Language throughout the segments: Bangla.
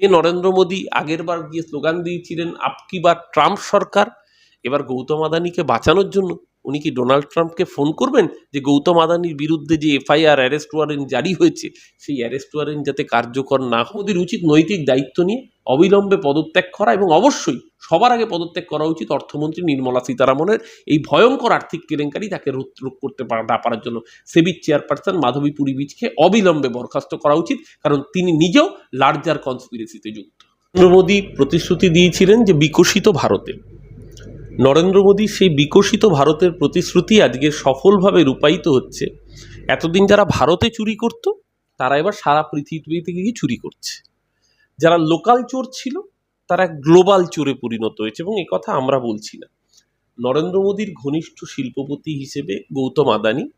যে নরেন্দ্র মোদী আগের বার গিয়ে স্লোগান দিয়েছিলেন আপকি বার ট্রাম্প সরকার এবার গৌতম আদানিকে বাঁচানোর জন্য উনি কি ডোনাল্ড ট্রাম্পকে ফোন করবেন যে গৌতম আদানির বিরুদ্ধে যে এফআইআর অ্যারেস্ট ওয়ারেন্ট জারি হয়েছে, সেই অ্যারেস্ট ওয়ারেন্ট যাতে কার্যকর না হয় মোদীর উচিত নৈতিক দায়িত্ব নিয়ে অবিলম্বে পদত্যাগ করা এবং অবশ্যই সবার আগে পদত্যাগ করা উচিত অর্থমন্ত্রী নির্মলা সীতারামনের এই ভয়ঙ্কর আর্থিক কেলেঙ্কারি তাকে রোধ করতে না পারার জন্য। সেবির চেয়ারপারসন মাধবী পুরী বীজকে অবিলম্বে বরখাস্ত করা উচিত, কারণ তিনি নিজেও লার্জার কনস্পিরেসিতে যুক্ত। নরেন্দ্র মোদী প্রতিশ্রুতি দিয়েছিলেন যে বিকশিত ভারতে নরেন্দ্র মোদী সেই বিকশিত ভারতের প্রতিশ্রুতি আজকে সফলভাবে রূপায়িত হচ্ছে। এতদিন যারা ভারতে চুরি করত, তারা এবার সারা পৃথিবীতে গিয়ে চুরি করছে। যারা লোকাল চোর ছিল, তারা গ্লোবাল চোরে পরিণত হয়েছে এবং এ কথা আমরা বলছি না। নরেন্দ্র মোদীর ঘনিষ্ঠ শিল্পপতি হিসেবে গৌতম আদানি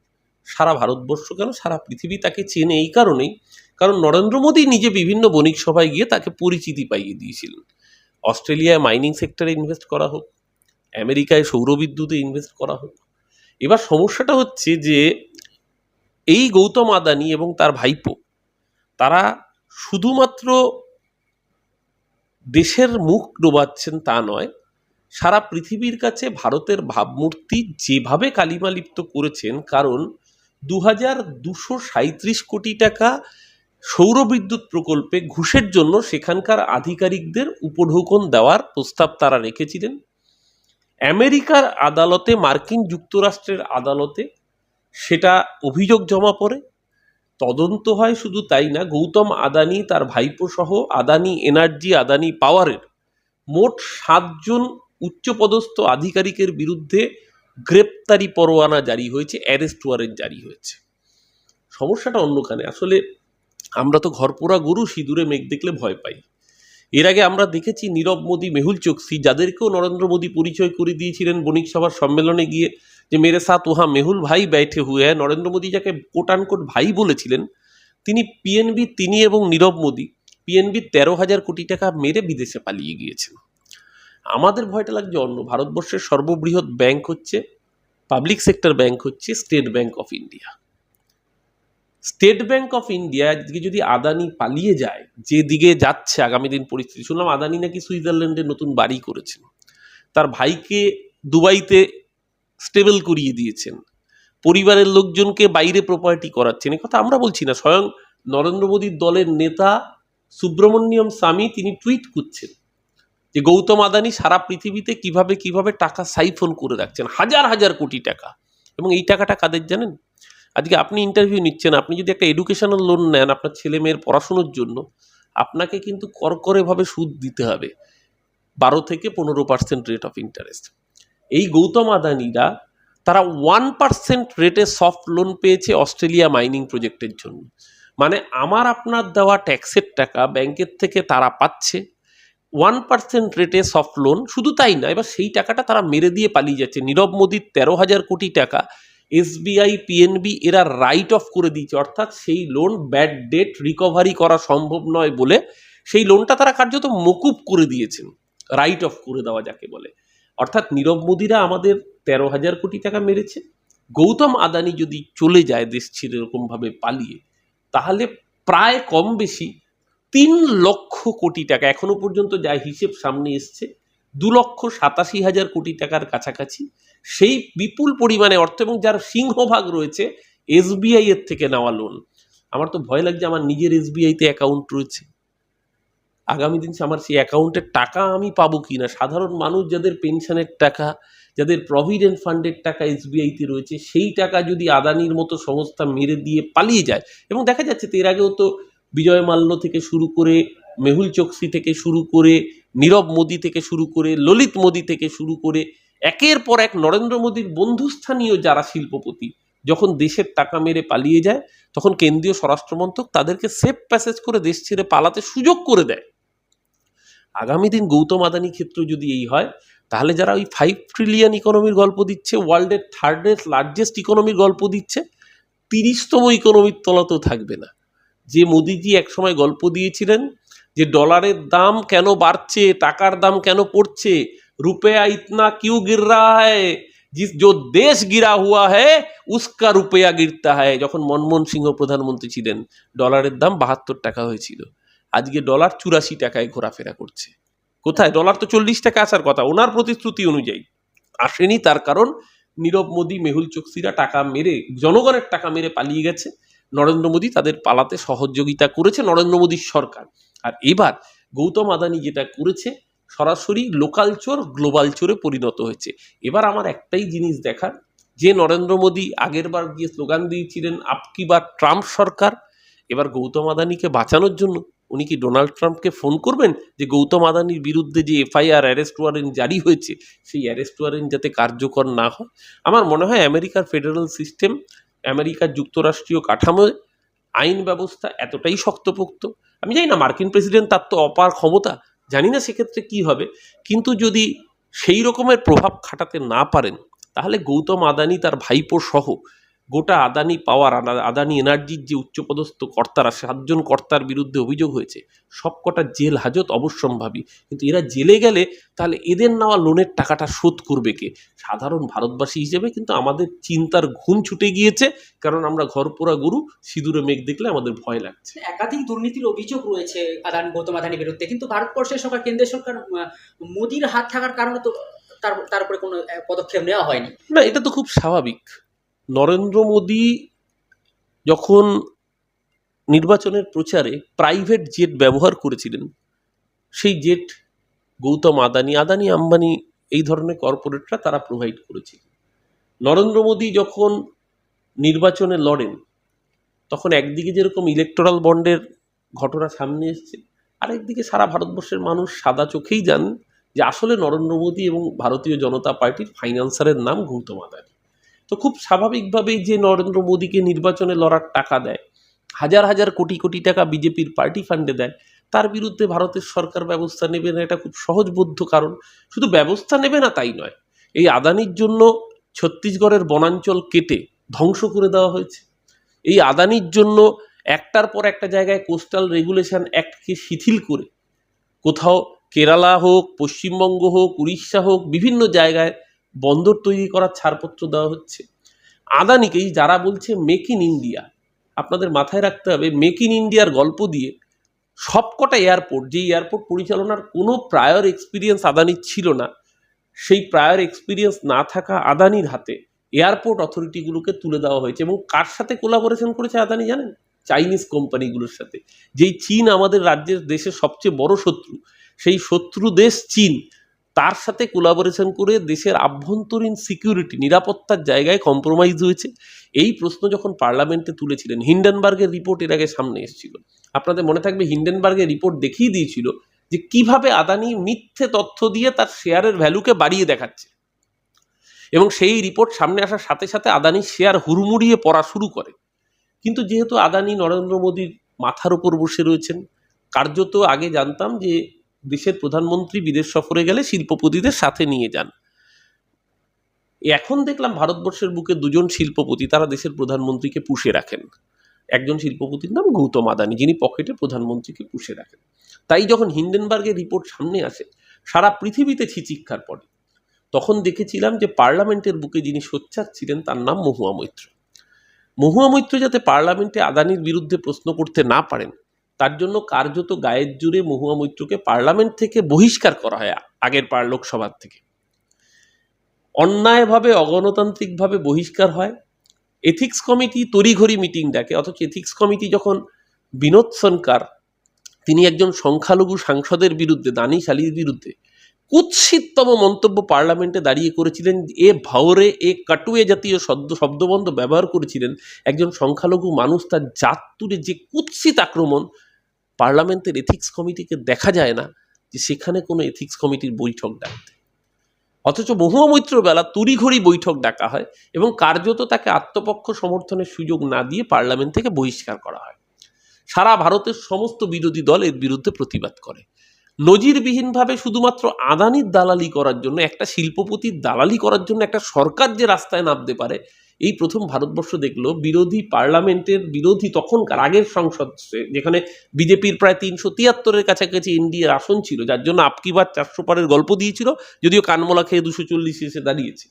সারা ভারতবর্ষ কেন সারা পৃথিবী তাকে চেনে এই কারণেই, কারণ নরেন্দ্র মোদী নিজে বিভিন্ন বণিক সভায় গিয়ে তাকে পরিচিতি পাইয়ে দিয়েছিলেন। অস্ট্রেলিয়ায় মাইনিং সেক্টরে ইনভেস্ট করা হোক আমেরিকায় সৌরবিদ্যুতে ইনভেস্ট করা হোক এবার সমস্যাটা হচ্ছে যে, এই গৌতম আদানি এবং তার ভাইপো, তারা শুধুমাত্র দেশের মুখ ডোবাচ্ছেন তা নয়, সারা পৃথিবীর কাছে ভারতের ভাবমূর্তি যেভাবে কালিমালিপ্ত করেছেন, কারণ দু হাজার দুশো সাঁত্রিশ কোটি টাকা সৌরবিদ্যুৎ প্রকল্পে ঘুষের জন্য সেখানকার আধিকারিকদের উপঢৌকন দেওয়ার প্রস্তাব তারা রেখেছিলেন। আমেরিকার আদালতে, মার্কিন যুক্তরাষ্ট্রের আদালতে সেটা অভিযোগ জমা পড়ে। তদন্ত হয় শুধু তাই না, গৌতম আদানি তার ভাইপো সহ আদানি এনার্জি, আদানি পাওয়ারের মোট সাতজন উচ্চপদস্থ আধিকারিকের বিরুদ্ধে গ্রেপ্তারি পরোয়ানা জারি হয়েছে, অ্যারেস্ট ওয়ারেন্ট জারি হয়েছে। সমস্যাটা অন্যখানে। আসলে আমরা তো ঘরপোড়া গরু, সিঁদুরে মেঘ দেখলে ভয় পাই। এর আগে আমরা দেখেছি নীরব মোদী, মেহুল চোকসি, যাদেরকেও নরেন্দ্র মোদী পরিচয় করে দিয়েছিলেন বণিক সভার সম্মেলনে গিয়ে যে মেরে সাথ ওহা মেহুল ভাই ব্যাঠে হুয়ে। নরেন্দ্র মোদী যাকে কোট আনকোট ভাই বলেছিলেন, তিনি পিএনবি তিনি এবং নীরব মোদী পিএনবি তেরো হাজার কোটি টাকা মেরে বিদেশে পালিয়ে গিয়েছেন। আমাদের ভয়টা লাগছে অন্য। ভারতবর্ষের সর্ববৃহৎ ব্যাংক হচ্ছে পাবলিক সেক্টর ব্যাংক হচ্ছে State Bank of India State Bank of India আজকে যদি আদানি পালিয়ে যায়, যে দিকে যাচ্ছে আগামী দিন পরিস্থিতি, শুনলাম আদানি নাকি সুইজারল্যান্ডে নতুন বাড়ি করেছেন। তার ভাইকে দুবাইতে স্টেবল করিয়ে দিয়েছেন। পরিবারের লোকজনকে বাইরে প্রপার্টি করাচ্ছেন। এ কথা আমরা বলছি না। স্বয়ং নরেন্দ্র মোদীর দলের নেতা সুব্রমণ্যম স্বামী তিনি টুইট করছেন যে, গৌতম আদানি সারা পৃথিবীতে কীভাবে কীভাবে টাকা সাইফোন করে রাখছেন? হাজার হাজার কোটি টাকা। এবং এই টাকাটা কাদের জানেন? আজকে আপনি ইন্টারভিউ নিচ্ছেন, আপনি যদি একটা এডুকেশনাল লোন নেন আপনার ছেলে মেয়ের পড়াশুনোর জন্য, আপনাকে কিন্তু করকরেভাবে সুদ দিতে হবে। বারো থেকে পনেরো পার্সেন্ট রেট অফ ইন্টারেস্ট এই গৌতম আদানিরা তারা ওয়ান পার্সেন্ট রেটে সফট লোন পেয়েছে অস্ট্রেলিয়া মাইনিং প্রজেক্টের জন্য। মানে আমার আপনার দেওয়া ট্যাক্সের টাকা ব্যাংকের থেকে তারা পাচ্ছে। ওয়ান পার্সেন্ট রেটে সফট লোন শুধু তাই না, এবার সেই টাকাটা তারা মেরে দিয়ে পালিয়ে যাচ্ছে। নীরব মোদীর তেরো হাজার কোটি টাকা এসবিআই, পিএনবি এরা রাইট অফ করে দিয়েছে। অর্থাৎ সেই লোন ব্যাড ডেট রিকভারি করা সম্ভব নয় বলে সেই লোনটা তারা কার্যত মকুব করে দিয়েছেন। রাইট অফ করে দেওয়া যাকে বলে। অর্থাৎ নীরব মোদীরা আমাদের তেরো হাজার কোটি টাকা মেরেছে। গৌতম আদানি যদি চলে যায় দেশ ছেড়ে এরকমভাবে পালিয়ে, তাহলে প্রায় কম বেশি তিন লক্ষ কোটি টাকা, এখনও পর্যন্ত যা হিসেব সামনে এসছে, দু লক্ষ সাতাশি হাজার কোটি টাকার কাছাকাছি সেই বিপুল পরিমাণে অর্থ এবং যার সিংহভাগ রয়েছে এসবিআই এর থেকে নেওয়া লোন আমার তো ভয় লাগছে আমার নিজের এসবিআইতে অ্যাকাউন্ট রয়েছে। আগামী দিন আমার সেই অ্যাকাউন্টের টাকা আমি পাবো কি না সাধারণ মানুষ যাদের পেনশনের টাকা, যাদের প্রভিডেন্ট ফান্ডের টাকা এসবিআইতে রয়েছে, সেই টাকা যদি আদানির মতো সংস্থা মেরে দিয়ে পালিয়ে যায়, এবং দেখা যাচ্ছে তো এর আগেও তো বিজয় মাল্য থেকে শুরু করে, মেহুল চোকসি থেকে শুরু করে, নীরব মোদি থেকে শুরু করে, ললিত মোদি থেকে শুরু করে একের পর এক নরেন্দ্র মোদীর বন্ধুস্থানীয় যারা শিল্পপতি, যখন দেশের টাকা মেরে পালিয়ে যায়, তখন কেন্দ্রীয় স্বরাষ্ট্রমন্ত্রক তাদেরকে সেফ প্যাসেজ করে দেশ ছেড়ে পালাতে সুযোগ করে দেয়। আগামী দিন গৌতম আদানি ক্ষেত্র যদি এই হয়, তাহলে যারা ওই ফাইভ ট্রিলিয়ন ইকোনমির গল্প দিচ্ছে ওয়ার্ল্ডের থার্ডেস্ট লার্জেস্ট ইকোনমির গল্প দিচ্ছে, তিরিশতম ইকোনমির তলাতেও থাকবে না। যে মোদিজি একসময় গল্প দিয়েছিলেন যে ডলারের দাম কেন বাড়ছে, টাকার দাম কেন পড়ছে रुपया इतना क्यों गिर रहा है जिस जो দেশ গিরা হুয়া হ্যায় উস্কা রুপয়া গিরতা হ্যায় যখন মনমোহন সিংহ প্রধানমন্ত্রী ছিলেন ডলারের দাম বাহাত্তর টাকা হয়েছিল আজকে ডলার চুরাশি টাকায় ঘোরাফেরা করছে কোথায় ডলার তো চল্লিশ টাকা আসার কথা ওনার প্রতিশ্রুতি অনুযায়ী আসেনি তার কারণ নীরব মোদী মেহুল চোকসিরা টাকা মেরে জনগণের টাকা মেরে পালিয়ে গেছে নরেন্দ্র মোদী তাদের পালাতে সহযোগিতা করেছে নরেন্দ্র মোদীর সরকার আর এবার গৌতম আদানি যেটা করেছে সরাসরি লোকাল চোর গ্লোবাল চোরে পরিণত হয়েছে। এবার আমার একটাই জিনিস দেখার, যে নরেন্দ্র মোদী আগের বার গিয়ে স্লোগান দিয়েছিলেন আপকি বা ট্রাম্প সরকার? এবার গৌতম আদানিকে বাঁচানোর জন্য উনি কি ডোনাল্ড ট্রাম্পকে ফোন করবেন, যে গৌতম আদানির বিরুদ্ধে যে এফআইআর অ্যারেস্ট ওয়ারেন্ট জারি হয়েছে, সেই অ্যারেস্ট ওয়ারেন্ট যাতে কার্যকর না হয়? আমার মনে হয় আমেরিকার ফেডারেল সিস্টেম, আমেরিকার যুক্তরাষ্ট্রীয় কাঠামো, আইন ব্যবস্থা এতটাই শক্তপোক্ত। আমি জানি না, মার্কিন প্রেসিডেন্ট তার তো অপার ক্ষমতা জানি না সেক্ষেত্রে কি হবে, কিন্তু যদি সেই রকমের প্রভাব খাটাতে না পারেন, তাহলে গৌতম আদানি তার ভাইপো সহ গোটা আদানি পাওয়ার আদানি এনার্জির যে উচ্চপদস্থ কর্তারা সাতজন কর্তার বিরুদ্ধে অভিযোগ হয়েছে সবকটা জেল হাজত অবশ্যম্ভাবী। কিন্তু এরা জেলে গেলে তাহলে এদের নেওয়া লোনের টাকাটা শোধ করবে কে? সাধারণ ভারতবাসী হিসেবে কিন্তু আমাদের চিন্তার ঘুম ছুটে গিয়েছে কারণ আমরা ঘরপোড়া গরু সিঁদুরে মেঘ দেখলে আমাদের ভয় লাগছে। একাধিক দুর্নীতির অভিযোগ রয়েছে আদান গৌতম আদানির বিরুদ্ধে কিন্তু ভারতবর্ষের সরকার কেন্দ্রের সরকার মোদির হাত থাকার কারণে তো তার তার উপরে কোনো পদক্ষেপ নেওয়া হয়নি। না এটা তো খুব স্বাভাবিক। নরেন্দ্র মোদী যখন নির্বাচনের প্রচারে প্রাইভেট জেট ব্যবহার করেছিলেন, সেই জেট গৌতম আদানি আদানি আম্বানি এই ধরনের কর্পোরেটরা তারা প্রোভাইড করেছিল। নরেন্দ্র মোদী যখন নির্বাচনে লড়েন, তখন একদিকে যেরকম ইলেকটোরাল বন্ডের ঘটনা সামনে এসছে, আরেকদিকে সারা ভারতবর্ষের মানুষ সাদা চোখেই জানেন যে আসলে নরেন্দ্র মোদী এবং ভারতীয় জনতা পার্টির ফাইন্যান্সারের নাম গৌতম আদানি। তো খুব স্বাভাবিকভাবেই যে নরেন্দ্র মোদীকে নির্বাচনে লড়ার টাকা দেয়, হাজার হাজার কোটি কোটি টাকা বিজেপির পার্টি ফান্ডে দেয়, তার বিরুদ্ধে ভারতের সরকার ব্যবস্থা নেবে না এটা খুব সহজবোধ্য কারণ, শুধু ব্যবস্থা নেবে না তাই নয়, এই আদানির জন্য ছত্তিশগড়ের বনাঞ্চল কেটে ধ্বংস করে দেওয়া হয়েছে। এই আদানির জন্য একটার পর একটা জায়গায় কোস্টাল রেগুলেশন অ্যাক্টকে শিথিল করে, কোথাও কেরালা হোক, পশ্চিমবঙ্গ হোক, উড়িষ্যা হোক, বিভিন্ন জায়গায় বন্দর তৈরি করার ছাড়পত্র দেওয়া হচ্ছে। আদানিকেই যারা বলছে মেক ইন ইন্ডিয়া আপনাদের মাথায় রাখতে হবে মেক ইন ইন্ডিয়ার গল্প দিয়ে সবকটা এয়ারপোর্ট যে এয়ারপোর্ট পরিচালনার কোনো প্রায়র এক্সপিরিয়েন্স আদানির ছিল না, সেই প্রায়র এক্সপিরিয়েন্স না থাকা আদানির হাতে এয়ারপোর্ট অথরিটিগুলোকে তুলে দেওয়া হয়েছে। এবং কার সাথে কোলাবোরেশন করেছে আদানি জানেন? চাইনিজ কোম্পানিগুলোর সাথে। যেই চীন আমাদের রাজ্যের দেশের সবচেয়ে বড় শত্রু, সেই শত্রু দেশ চীন। তার সাথে কোলাবোরেশন করে দেশের আভ্যন্তরীণ সিকিউরিটি নিরাপত্তার জায়গায় কম্প্রোমাইজ হয়েছে। এই প্রশ্ন যখন পার্লামেন্টে তুলেছিলেন হিন্ডেনবার্গের রিপোর্ট এর আগে সামনে এসেছিল। আপনাদের মনে থাকবে হিন্ডেনবার্গের রিপোর্ট দেখিয়ে দিয়েছিল যে কীভাবে আদানি মিথ্যে তথ্য দিয়ে তার শেয়ারের ভ্যালুকে বাড়িয়ে দেখাচ্ছে। এবং সেই রিপোর্ট সামনে আসার সাথে সাথে আদানির শেয়ার হুড়মুড়িয়ে পড়া শুরু করে। কিন্তু যেহেতু আদানি নরেন্দ্র মোদীর মাথার উপর বসে রয়েছেন, কার্যত আগে জানতাম যে দেশের প্রধানমন্ত্রী বিদেশ সফরে গেলে শিল্পপতিদের সাথে নিয়ে যান। এখন দেখলাম ভারতবর্ষের বুকে দুজন শিল্পপতি, তারা দেশের প্রধানমন্ত্রীকে পুষে রাখেন। একজন শিল্পপতির নাম গৌতম আদানি, যিনি পকেটে প্রধানমন্ত্রীকে পুষে রাখেন। তাই যখন হিন্ডেনবার্গের রিপোর্ট সামনে আসে, সারা পৃথিবীতে ছিচিক্ষার পড়ে। তখন দেখেছিলাম যে পার্লামেন্টের বুকে যিনি সোচ্চার ছিলেন, তার নাম মহুয়া মৈত্র। মহুয়া মৈত্র যাতে পার্লামেন্টে আদানির বিরুদ্ধে প্রশ্ন করতে না পারেন তার জন্য কার্যত গায়ের জুড়ে মহুয়া মৈত্রকে পার্লামেন্ট থেকে বহিষ্কার করা হয় আগের পার লোকসভার থেকে। অন্যায়ভাবে, অগণতান্ত্রিকভাবে বহিষ্কার হয়। এথিক্স কমিটি তড়িঘড়ি মিটিং ডাকে, অথচ এথিক্স কমিটি যখন বিনোদ সনকার, তিনি একজন সংখ্যালঘু সাংসদের বিরুদ্ধে দানিশ আলীর বিরুদ্ধে কুৎসিততম মন্তব্য পার্লামেন্টে দাঁড়িয়ে করেছিলেন, এ ভাওরে, এ কাটুয়ে জাতীয় শব্দ, শব্দবন্ধ ব্যবহার করেছিলেন একজন সংখ্যালঘু মানুষ, তার জাত তুলে যে কুৎসিত আক্রমণ পার্লামেন্টের এথিক্স কমিটিকে দেখা যায় না যে সেখানে কোনো এথিক্স কমিটির বৈঠক ডাকতে। অথচ মহুয়া মৈত্র বেলা তড়িঘড়ি বৈঠক ডাকা হয় এবং কার্যত তাকে আত্মপক্ষ সমর্থনের সুযোগ না দিয়ে পার্লামেন্ট থেকে বহিষ্কার করা হয়। সারা ভারতের সমস্ত বিরোধী দল এর বিরুদ্ধে প্রতিবাদ করে। নজিরবিহীনভাবে শুধুমাত্র আদানির দালালি করার জন্য, একটা শিল্পপতির দালালি করার জন্য একটা সরকার যে রাস্তায় নামতে পারে এই প্রথম ভারতবর্ষ দেখল বিরোধী পার্লামেন্টের বিরোধী তখনকার আগের সংসদ যেখানে বিজেপির প্রায় তিনশো তিয়াত্তরের কাছাকাছি এনডিএর আসন ছিল, যার জন্য আপকিবার চারশো পারের গল্প দিয়েছিল, যদিও কানমলা খেয়ে দুশো চল্লিশ এসে দাঁড়িয়েছে।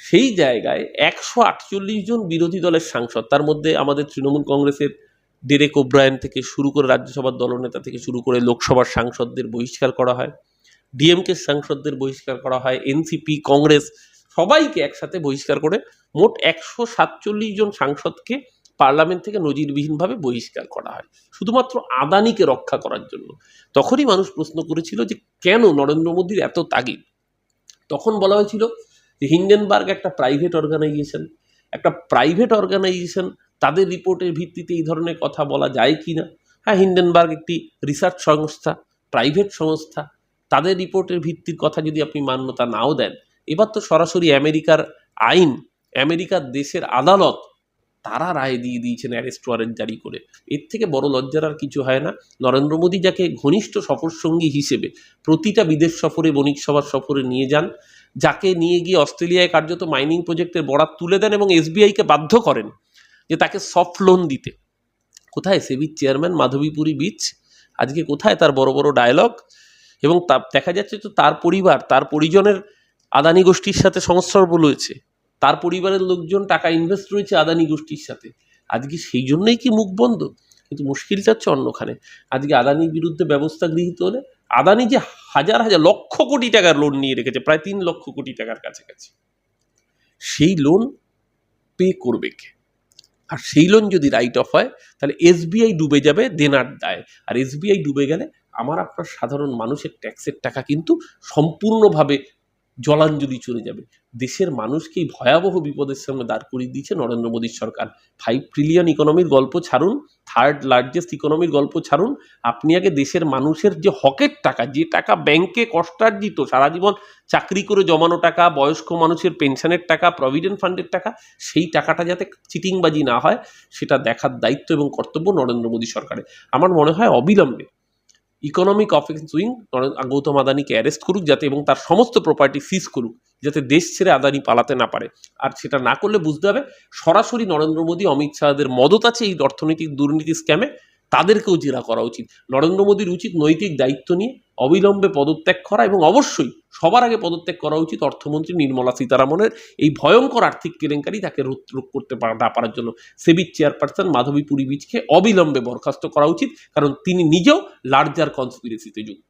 সেই জায়গায় একশো আটচল্লিশ জন বিরোধী দলের সাংসদ, তার মধ্যে আমাদের তৃণমূল কংগ্রেসের ডেরেক ওব্রায়ন থেকে শুরু করে রাজ্যসভার দলনেতা থেকে শুরু করে লোকসভার সাংসদদের বহিষ্কার করা হয় ডিএমকে সাংসদদের বহিষ্কার করা হয়, এনসিপি, কংগ্রেস সবাইকে একসাথে বহিষ্কার করে মোট একশো সাতচল্লিশ জন সাংসদকে পার্লামেন্ট থেকে নজিরবিহীনভাবে বহিষ্কার করা হয়, শুধুমাত্র আদানিকে রক্ষা করার জন্য। তখনই মানুষ প্রশ্ন করেছিল যে কেন নরেন্দ্র মোদীর এত তাগিদ? তখন বলা হয়েছিল যে হিন্ডেনবার্গ একটা প্রাইভেট অর্গানাইজেশন একটা প্রাইভেট অর্গানাইজেশন তাদের রিপোর্টের ভিত্তিতে এই ধরনের কথা বলা যায় কি না হ্যাঁ হিন্ডেনবার্গ একটি রিসার্চ সংস্থা প্রাইভেট সংস্থা, তাদের রিপোর্টের ভিত্তির কথা যদি আপনি মান্যতা নাও দেন এবার তো সরাসরি আমেরিকার আইন, আমেরিকার দেশের আদালত, তারা রায় দিয়ে দিয়েছেন অ্যারেস্ট ওয়ারেন্ট জারি করে। এর থেকে বড় লজ্জার আর কিছু হয় না। নরেন্দ্র মোদী যাকে ঘনিষ্ঠ সফরসঙ্গী হিসেবে প্রতিটা বিদেশ সফরে, বণিক সভার সফরে নিয়ে যান, যাকে নিয়ে গিয়ে অস্ট্রেলিয়ায় কার্যত মাইনিং প্রজেক্টের বরাত তুলে দেন এবং এসবিআইকে বাধ্য করেন যে তাকে সফট লোন দিতে। কোথায় সেবির চেয়ারম্যান মাধবীপুরী বিচ আজকে কোথায় তার বড় বড় ডায়লগ এবং তা, দেখা যাচ্ছে তো তার পরিবার, তার পরিজনের আদানি গোষ্ঠীর সাথে সংসর্গ রয়েছে তার পরিবারের লোকজন টাকা ইনভেস্ট রয়েছে আদানি গোষ্ঠীর সাথে। আজকে সেই জন্যই কি মুখ বন্ধ? কিন্তু মুশকিলটা হচ্ছে অন্যখানে। আজকে আদানির বিরুদ্ধে ব্যবস্থা গৃহীত হলে আদানি যে হাজার হাজার লক্ষ কোটি টাকার লোন নিয়ে রেখেছে, প্রায় তিন লক্ষ কোটি টাকার কাছাকাছি। সেই লোন পে করবে কে? আর সেই লোন যদি রাইট অফ হয়, তাহলে এসবিআই ডুবে যাবে দেনার দায়। আর এসবিআই ডুবে গেলে আমার আপনার সাধারণ মানুষের ট্যাক্সের টাকা কিন্তু সম্পূর্ণভাবে জলাঞ্জলি চলে যাবে। দেশের মানুষকেই ভয়াবহ বিপদের সামনে দাঁড় করিয়ে দিয়েছে নরেন্দ্র মোদীর সরকার। ফাইভ ট্রিলিয়ন ইকোনমির গল্প ছাড়ুন থার্ড লার্জেস্ট ইকোনমির গল্প ছাড়ুন, আপনি আগে দেশের মানুষের যে হকের টাকা, যে টাকা ব্যাংকে কষ্টার্জিত সারা জীবন চাকরি করে জমানো টাকা, বয়স্ক মানুষের পেনশনের টাকা প্রভিডেন্ট ফান্ডের টাকা, সেই টাকাটা যাতে চিটিংবাজি না হয়, সেটা দেখার দায়িত্ব এবং কর্তব্য নরেন্দ্র মোদী সরকারের। আমার মনে হয় অবিলম্বে ইকোনমিক অফেন্স উইং গৌতম আদানিকে অ্যারেস্ট করুক যাতে এবং তার সমস্ত প্রপার্টি সিজ করুক, যাতে দেশ ছেড়ে আদানি পালাতে না পারে। আর সেটা না করলে বুঝতে হবে, সরাসরি নরেন্দ্র মোদী, অমিত শাহদের মদত আছে এই অর্থনৈতিক দুর্নীতি স্ক্যামে তাদেরকেও জেরা করা উচিত। নরেন্দ্র মোদীর উচিত নৈতিক দায়িত্ব নিয়ে অবিলম্বে পদত্যাগ করা এবং অবশ্যই সবার আগে পদত্যাগ করা উচিত অর্থমন্ত্রী নির্মলা সীতারামনের এই ভয়ঙ্কর আর্থিক কেলেঙ্কারি তাকে রোধ করতে না পারার জন্য। সেবির চেয়ারপারসন মাধবী পুরী বীজকে অবিলম্বে বরখাস্ত করা উচিত, কারণ তিনি নিজেও লার্জার কনস্পিরেসিতে যুক্ত।